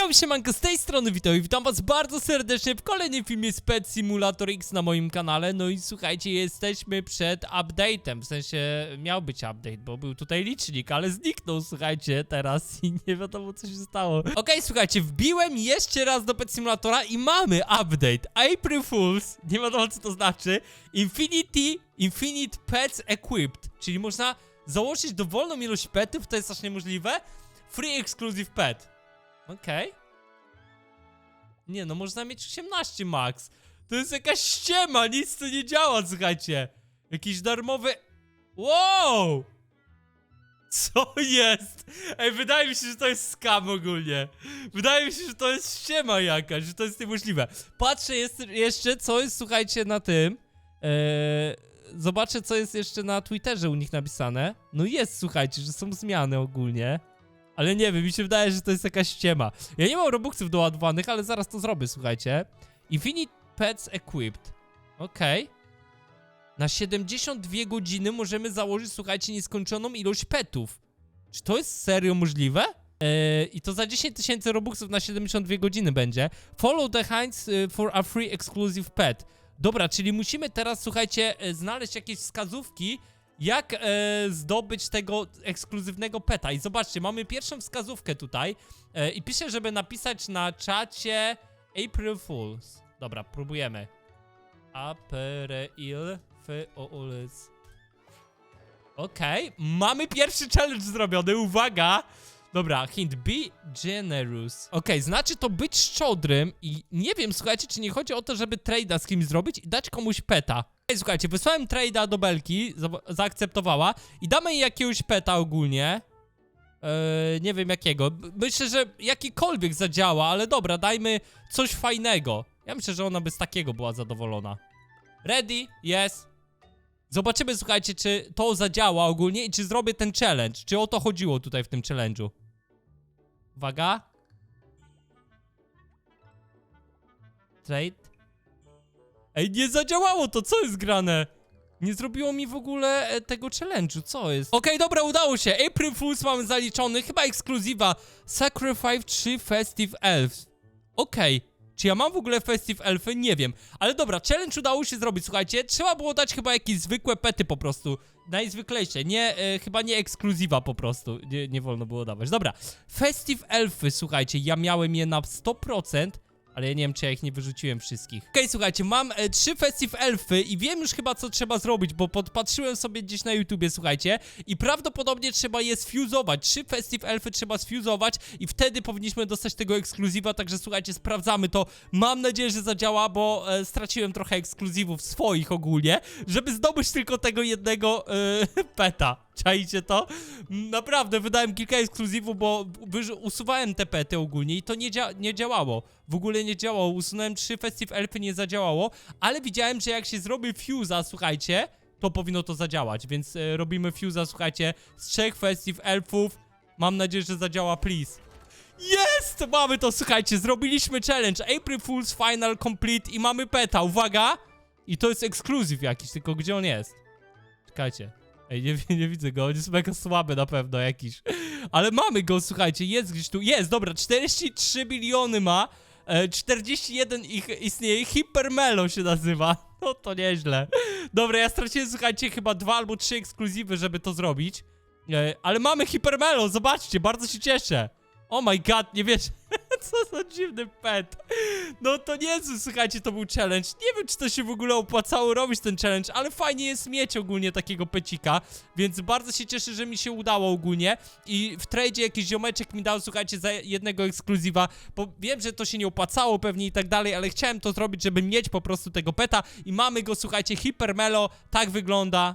Yo, siemanko, z tej strony witam i witam was bardzo serdecznie w kolejnym filmie z Pet Simulator X na moim kanale. No i słuchajcie, jesteśmy przed update'em, w sensie miał być update, bo był tutaj licznik, ale zniknął, słuchajcie, teraz i nie wiadomo co się stało. Okej, słuchajcie, wbiłem jeszcze raz do Pet Simulatora i mamy update. April Fools, nie wiadomo co to znaczy, Infinity, Infinite Pets Equipped, czyli można założyć dowolną ilość petów, to jest aż niemożliwe. Free Exclusive Pet. Okej. Nie no, można mieć 18 max. To jest jakaś ściema, nic tu nie działa, słuchajcie. Jakiś darmowy... Wow! Co jest? Ej, wydaje mi się, że to jest skam ogólnie. Wydaje mi się, że to jest ściema jakaś, że to jest niemożliwe. Patrzę jest, jeszcze, co jest, słuchajcie, na tym. Eee, zobaczę, co jest jeszcze na Twitterze u nich napisane. No jest, słuchajcie, że są zmiany ogólnie. Ale nie wiem, mi się wydaje, że to jest jakaś ściema. Ja nie mam robuxów doładowanych, ale zaraz to zrobię, słuchajcie. Infinite Pets Equipped. Okej. Na 72 godziny możemy założyć, słuchajcie, nieskończoną ilość petów. Czy to jest serio możliwe? Eee, I to za 10 tysięcy robuxów na 72 godziny będzie. Follow the hints y, for a free exclusive pet. Dobra, czyli musimy teraz, słuchajcie, e, znaleźć jakieś wskazówki, jak e, zdobyć tego ekskluzywnego peta. I zobaczcie, mamy pierwszą wskazówkę tutaj e, i piszę, żeby napisać na czacie April Fools. Dobra, próbujemy. April Fools. Okej, mamy pierwszy challenge zrobiony, uwaga! Dobra, hint, be generous. Okej, znaczy to być szczodrym i nie wiem, słuchajcie, czy nie chodzi o to, żeby trade'a z kimś zrobić i dać komuś peta. Okej, słuchajcie, wysłałem trade'a do Belki, za- zaakceptowała i damy jej jakiegoś peta ogólnie. Eee, nie wiem jakiego. Myślę, że jakikolwiek zadziała, ale dobra, dajmy coś fajnego. Ja myślę, że ona by z takiego była zadowolona. Ready? Yes. Zobaczymy, słuchajcie, czy to zadziała ogólnie i czy zrobię ten challenge. Czy o to chodziło tutaj w tym challenge'u. Uwaga. Trade. Ej, nie zadziałało to, co jest grane? Nie zrobiło mi w ogóle e, tego challenge'u, co jest? Okej, dobra, udało się. April Fools mamy zaliczony, chyba ekskluzywa. Sacrifice 3 Festive Elves. Okej. Czy ja mam w ogóle Festive Elfy? Nie wiem. Ale dobra, challenge udało się zrobić, słuchajcie. Trzeba było dać chyba jakieś zwykłe pety po prostu. Najzwyklejsze. Nie, e, chyba nie ekskluzywa po prostu. Nie, nie wolno było dawać. Dobra. Festive Elfy, słuchajcie, ja miałem je na 100%. Ale ja nie wiem, czy ja ich nie wyrzuciłem wszystkich. Okej, słuchajcie, mam e, trzy Festive Elfy i wiem już chyba, co trzeba zrobić, bo podpatrzyłem sobie gdzieś na YouTubie, słuchajcie, i prawdopodobnie trzeba je sfuzować. Trzy Festive Elfy trzeba sfuzować i wtedy powinniśmy dostać tego ekskluzywa, także słuchajcie, sprawdzamy to. Mam nadzieję, że zadziała, bo e, straciłem trochę ekskluzywów swoich ogólnie, żeby zdobyć tylko tego jednego e, peta. Czajcie to? Naprawdę, wydałem kilka ekskluzywów, bo usuwałem te pety ogólnie i to nie, dzia nie działało. W ogóle nie działało. Usunąłem trzy Festive Elfy, nie zadziałało, ale widziałem, że jak się zrobi fuse'a, słuchajcie, to powinno to zadziałać, więc e, robimy fuse'a, słuchajcie, z trzech Festive Elfów. Mam nadzieję, że zadziała, please. Jest! Mamy to, słuchajcie, zrobiliśmy challenge. April Fool's Final Complete i mamy peta, uwaga! I to jest ekskluzyw jakiś, tylko gdzie on jest? Czekajcie. Ej, nie, nie widzę go, on jest mega słaby na pewno jakiś. Ale mamy go, słuchajcie, jest gdzieś tu. Jest, dobra, 43 miliony ma. E, 41 ich istnieje. Hypermelo się nazywa. No to nieźle. Dobra, ja straciłem, słuchajcie, chyba dwa albo trzy ekskluzywy, żeby to zrobić. E, ale mamy Hypermelo, zobaczcie, bardzo się cieszę. Oh my god, nie wiesz, co za dziwny pet. No to niezły, słuchajcie, to był challenge. Nie wiem, czy to się w ogóle opłacało robić ten challenge, ale fajnie jest mieć ogólnie takiego pecika, więc bardzo się cieszę, że mi się udało ogólnie. I w tradzie jakiś ziomeczek mi dał, słuchajcie, za jednego ekskluzywa, bo wiem, że to się nie opłacało pewnie i tak dalej, ale chciałem to zrobić, żeby mieć po prostu tego peta i mamy go, słuchajcie, Hypermelo, tak wygląda.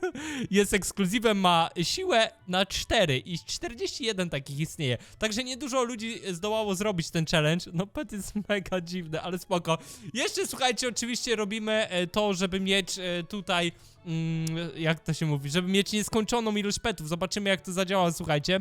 jest ekskluzywem, ma siłę na 4 i 41 takich istnieje. Także niedużo ludzi zdołało zrobić ten challenge. No pet jest mega dziwny, ale spoko. Jeszcze słuchajcie, oczywiście robimy e, to, żeby mieć e, tutaj mm, jak to się mówi, żeby mieć nieskończoną ilość petów. Zobaczymy jak to zadziała, słuchajcie.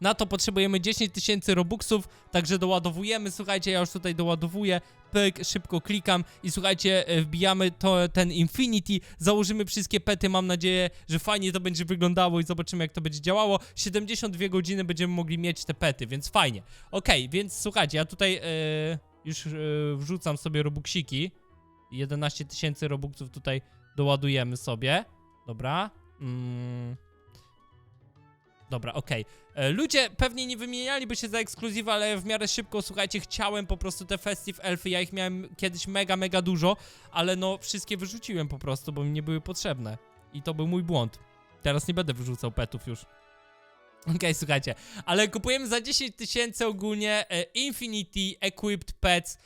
Na to potrzebujemy 10 tysięcy robuxów, także doładowujemy, słuchajcie, ja już tutaj doładowuję, pyk, szybko klikam i słuchajcie, e, wbijamy to, ten Infinity, założymy wszystkie pety, mam nadzieję, że fajnie to będzie wyglądało i zobaczymy jak to będzie działało. 72 godziny będziemy mogli mieć te pety, więc fajnie. Okej, więc słuchajcie, ja tutaj e, już e, wrzucam sobie robuxiki. 11 tysięcy robuxów tutaj doładujemy sobie. Dobra. Mm. Dobra, okej. E, Ludzie pewnie nie wymienialiby się za ekskluzywy, ale w miarę szybko, słuchajcie, chciałem po prostu te Festive Elfy, ja ich miałem kiedyś mega, mega dużo, ale no wszystkie wyrzuciłem po prostu, bo mi nie były potrzebne. I to był mój błąd. Teraz nie będę wyrzucał petów już. Okej, słuchajcie, ale kupujemy za 10 tysięcy ogólnie e, Infinity Equipped Pets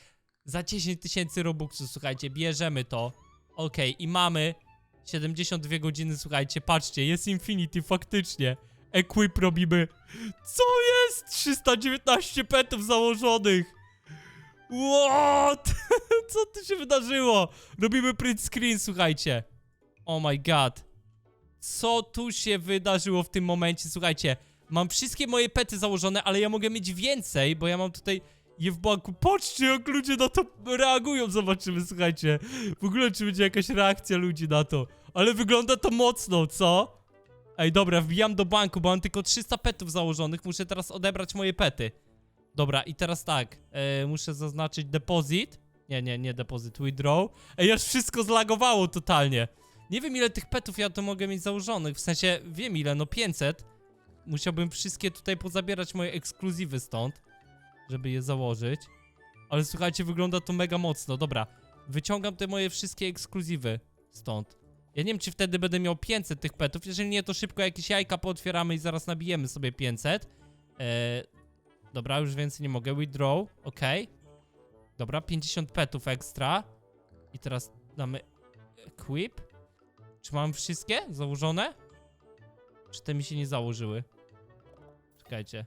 za 10 tysięcy robuxów, słuchajcie, bierzemy to. Okej, i mamy 72 godziny, słuchajcie, patrzcie, jest Infinity, faktycznie. Equip robimy. Co jest? 319 petów założonych. What? Co tu się wydarzyło? Robimy print screen, słuchajcie. Oh my god. Co tu się wydarzyło w tym momencie? Słuchajcie, mam wszystkie moje pety założone, ale ja mogę mieć więcej, bo ja mam tutaj je w banku. Patrzcie, jak ludzie na to reagują, zobaczymy, słuchajcie. W ogóle, czy będzie jakaś reakcja ludzi na to. Ale wygląda to mocno, co? Ej, dobra, wbijam do banku, bo mam tylko 300 petów założonych. Muszę teraz odebrać moje pety. Dobra, i teraz tak. E, muszę zaznaczyć deposit. Nie, nie, nie deposit, withdraw. Ej, aż wszystko zlagowało totalnie. Nie wiem, ile tych petów ja to mogę mieć założonych. W sensie, wiem ile, no 500. Musiałbym wszystkie tutaj pozabierać moje ekskluzywy stąd, żeby je założyć. Ale słuchajcie, wygląda to mega mocno. Dobra, wyciągam te moje wszystkie ekskluzywy stąd. Ja nie wiem, czy wtedy będę miał 500 tych petów. Jeżeli nie, to szybko jakieś jajka pootwieramy i zaraz nabijemy sobie 500. Eee, dobra, już więcej nie mogę. Withdraw, ok. Dobra, 50 petów ekstra. I teraz damy equip. Czy mam wszystkie założone? Czy te mi się nie założyły? Czekajcie.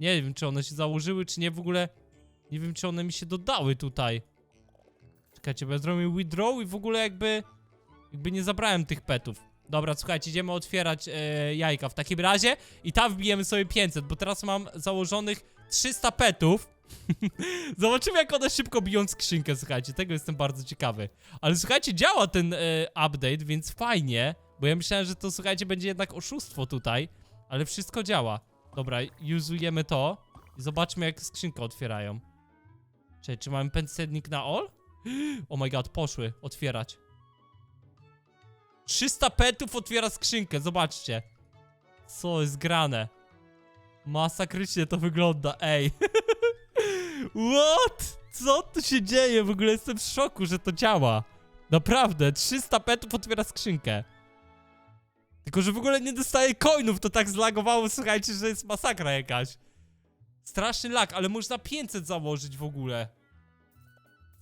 Nie wiem, czy one się założyły, czy nie. W ogóle nie wiem, czy one mi się dodały tutaj. Czekajcie, bo ja zrobię withdraw i w ogóle jakby... Jakby nie zabrałem tych petów. Dobra, słuchajcie, idziemy otwierać e, jajka w takim razie i tam wbijemy sobie 500, bo teraz mam założonych 300 petów. Zobaczymy, jak one szybko biją skrzynkę, słuchajcie, tego jestem bardzo ciekawy. Ale słuchajcie, działa ten e, update, więc fajnie, bo ja myślałem, że to, słuchajcie, będzie jednak oszustwo tutaj, ale wszystko działa. Dobra, uzujemy to i zobaczmy, jak skrzynkę otwierają. Czyli, czy mamy pędzelnik na all? Oh my god, poszły otwierać. 300 petów otwiera skrzynkę, zobaczcie. Co jest grane? Masakrycznie to wygląda, ej. What? Co tu się dzieje? W ogóle jestem w szoku, że to działa. Naprawdę, 300 petów otwiera skrzynkę. Tylko, że w ogóle nie dostaje coinów, to tak zlagowało, słuchajcie, że jest masakra jakaś. Straszny lag, ale można 500 założyć w ogóle.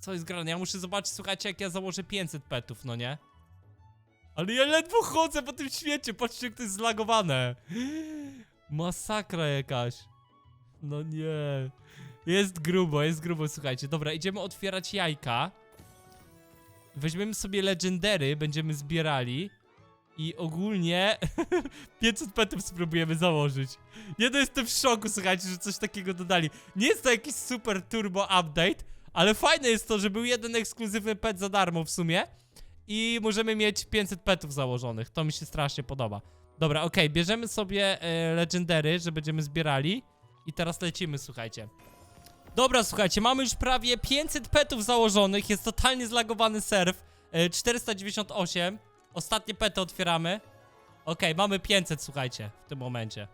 Co jest grane? Ja muszę zobaczyć, słuchajcie, jak ja założę 500 petów, no nie? Ale ja ledwo chodzę po tym świecie, patrzcie, jak to jest zlagowane. Masakra jakaś. No nie. Jest grubo, jest grubo, słuchajcie. Dobra, idziemy otwierać jajka. Weźmiemy sobie legendary, będziemy zbierali. I ogólnie 500 petów spróbujemy założyć. Nie, no jestem w szoku, słuchajcie, że coś takiego dodali. Nie jest to jakiś super turbo update, ale fajne jest to, że był jeden ekskluzywny pet za darmo w sumie. I możemy mieć 500 petów założonych. To mi się strasznie podoba. Dobra, okej, bierzemy sobie e, legendary, że będziemy zbierali. I teraz lecimy, słuchajcie. Dobra, słuchajcie, mamy już prawie 500 petów założonych. Jest totalnie zlagowany serw. E, 498. Ostatnie pety otwieramy. Okej, mamy 500, słuchajcie, w tym momencie.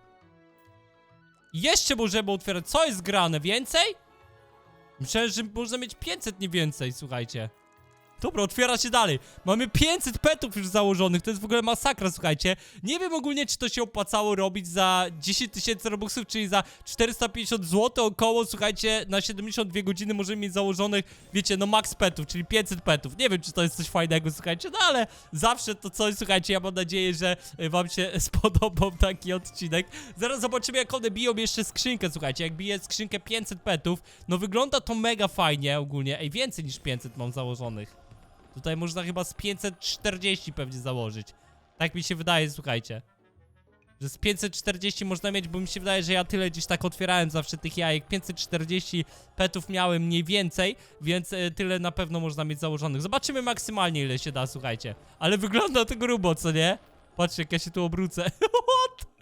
Jeszcze możemy otwierać. Co jest grane? Więcej? Myślałem, że można mieć 500, nie więcej, słuchajcie. Dobra, otwiera się dalej. Mamy 500 petów już założonych, to jest w ogóle masakra, słuchajcie. Nie wiem ogólnie, czy to się opłacało robić za 10 tysięcy robuxów, czyli za 450 zł około, słuchajcie, na 72 godziny możemy mieć założonych, wiecie, no max petów, czyli 500 petów. Nie wiem, czy to jest coś fajnego, słuchajcie, no ale zawsze to coś, słuchajcie, ja mam nadzieję, że wam się spodobał taki odcinek. Zaraz zobaczymy, jak one biją jeszcze skrzynkę, słuchajcie, jak bije skrzynkę 500 petów, no wygląda to mega fajnie ogólnie, ej, więcej niż 500 mam założonych. Tutaj można chyba z 540 pewnie założyć. Tak mi się wydaje, słuchajcie. Że z 540 można mieć, bo mi się wydaje, że ja tyle gdzieś tak otwierałem zawsze tych jajek. 540 petów miałem mniej więcej, więc e, tyle na pewno można mieć założonych. Zobaczymy maksymalnie ile się da, słuchajcie. Ale wygląda to grubo, co nie? Patrzcie, jak ja się tu obrócę. What?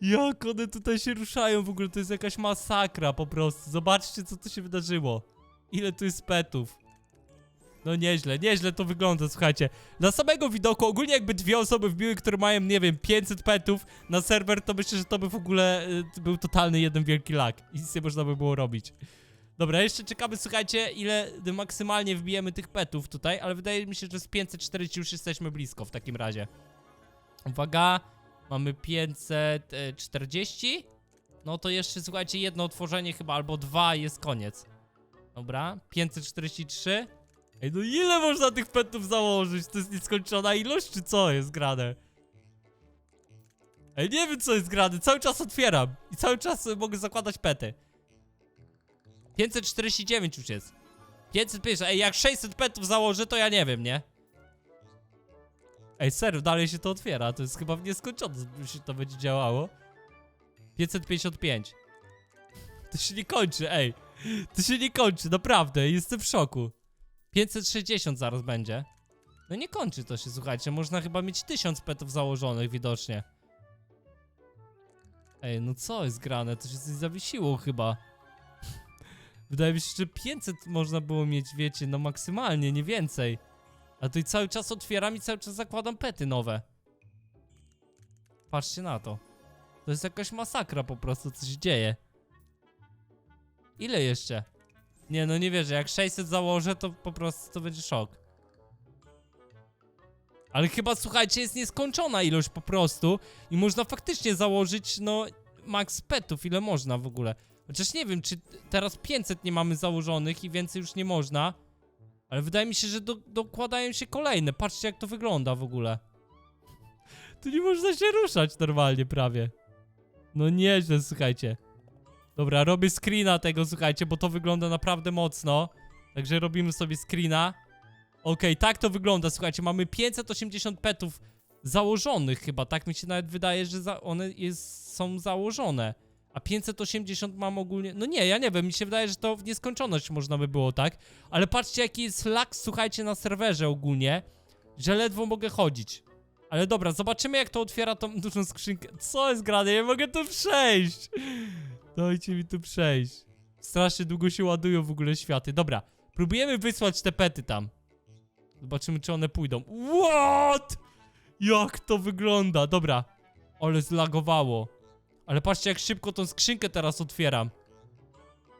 Jak one tutaj się ruszają w ogóle, to jest jakaś masakra po prostu. Zobaczcie, co tu się wydarzyło. Ile tu jest petów. No nieźle, nieźle to wygląda, słuchajcie. Dla samego widoku, ogólnie jakby dwie osoby wbiły, które mają, nie wiem, 500 petów na serwer, to myślę, że to by w ogóle y, był totalny jeden wielki lag. I nic nie można by było robić. Dobra, jeszcze czekamy, słuchajcie, ile maksymalnie wbijemy tych petów tutaj, ale wydaje mi się, że z 540 już jesteśmy blisko w takim razie. Uwaga, mamy 540. No to jeszcze, słuchajcie, jedno otworzenie chyba, albo dwa jest koniec. Dobra, 543. Ej, no ile można tych petów założyć? To jest nieskończona ilość, czy co jest grane? Ej, nie wiem co jest grane, cały czas otwieram i cały czas y, mogę zakładać pety. 549 już jest. 550, ej, jak 600 petów założę, to ja nie wiem, nie? Ej, serio, dalej się to otwiera, to jest chyba w nieskończoność się to będzie działało. 555. To się nie kończy, ej. To się nie kończy, naprawdę, jestem w szoku. 560 zaraz będzie. No nie kończy to się, słuchajcie, można chyba mieć 1000 petów założonych widocznie. Ej, no co jest grane? To się coś zawiesiło chyba. Wydaje mi się, że 500 można było mieć, wiecie, no maksymalnie, nie więcej. A tu i cały czas otwieram i cały czas zakładam pety nowe. Patrzcie na to. To jest jakaś masakra po prostu, co się dzieje. Ile jeszcze? Nie, no nie wierzę, jak 600 założę, to po prostu to będzie szok. Ale chyba, słuchajcie, jest nieskończona ilość po prostu i można faktycznie założyć, no, max petów, ile można w ogóle. Chociaż nie wiem, czy teraz 500 nie mamy założonych i więcej już nie można. Ale wydaje mi się, że do, dokładają się kolejne. Patrzcie, jak to wygląda w ogóle. Tu nie można się ruszać normalnie prawie. No nieźle, słuchajcie. Dobra, robię screena tego, słuchajcie, bo to wygląda naprawdę mocno. Także robimy sobie screena. Okej, tak to wygląda, słuchajcie, mamy 580 petów założonych chyba, tak mi się nawet wydaje, że one jest, są założone. A 580 mam ogólnie, no nie, ja nie wiem, mi się wydaje, że to w nieskończoność można by było, tak? Ale patrzcie jaki jest słuchajcie, na serwerze ogólnie, że ledwo mogę chodzić. Ale dobra, zobaczymy jak to otwiera tą dużą skrzynkę. Co jest grane? Ja mogę tu przejść. Dajcie mi tu przejść. Strasznie długo się ładują w ogóle światy. Dobra, próbujemy wysłać te pety tam. Zobaczymy, czy one pójdą. What? Jak to wygląda? Dobra. Ale zlagowało. Ale patrzcie, jak szybko tą skrzynkę teraz otwieram.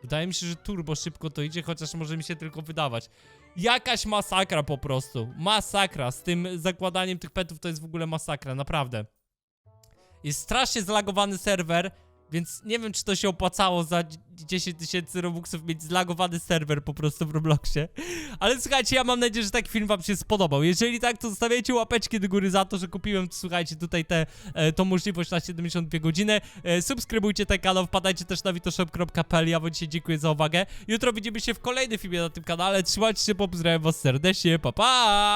Wydaje mi się, że turbo szybko to idzie, chociaż może mi się tylko wydawać. Jakaś masakra po prostu. Masakra. Z tym zakładaniem tych petów to jest w ogóle masakra, naprawdę. Jest strasznie zlagowany serwer, więc nie wiem, czy to się opłacało za 10 tysięcy robuxów mieć zlagowany serwer po prostu w Robloxie. Ale słuchajcie, ja mam nadzieję, że taki film wam się spodobał. Jeżeli tak, to zostawiajcie łapeczki do góry za to, że kupiłem, słuchajcie, tutaj te, e, możliwość na 72 godziny. E, subskrybujcie ten kanał, wpadajcie też na witoshop.pl. Ja wam dzisiaj dziękuję za uwagę. Jutro widzimy się w kolejnym filmie na tym kanale. Trzymajcie się, pozdrawiam was serdecznie, pa pa!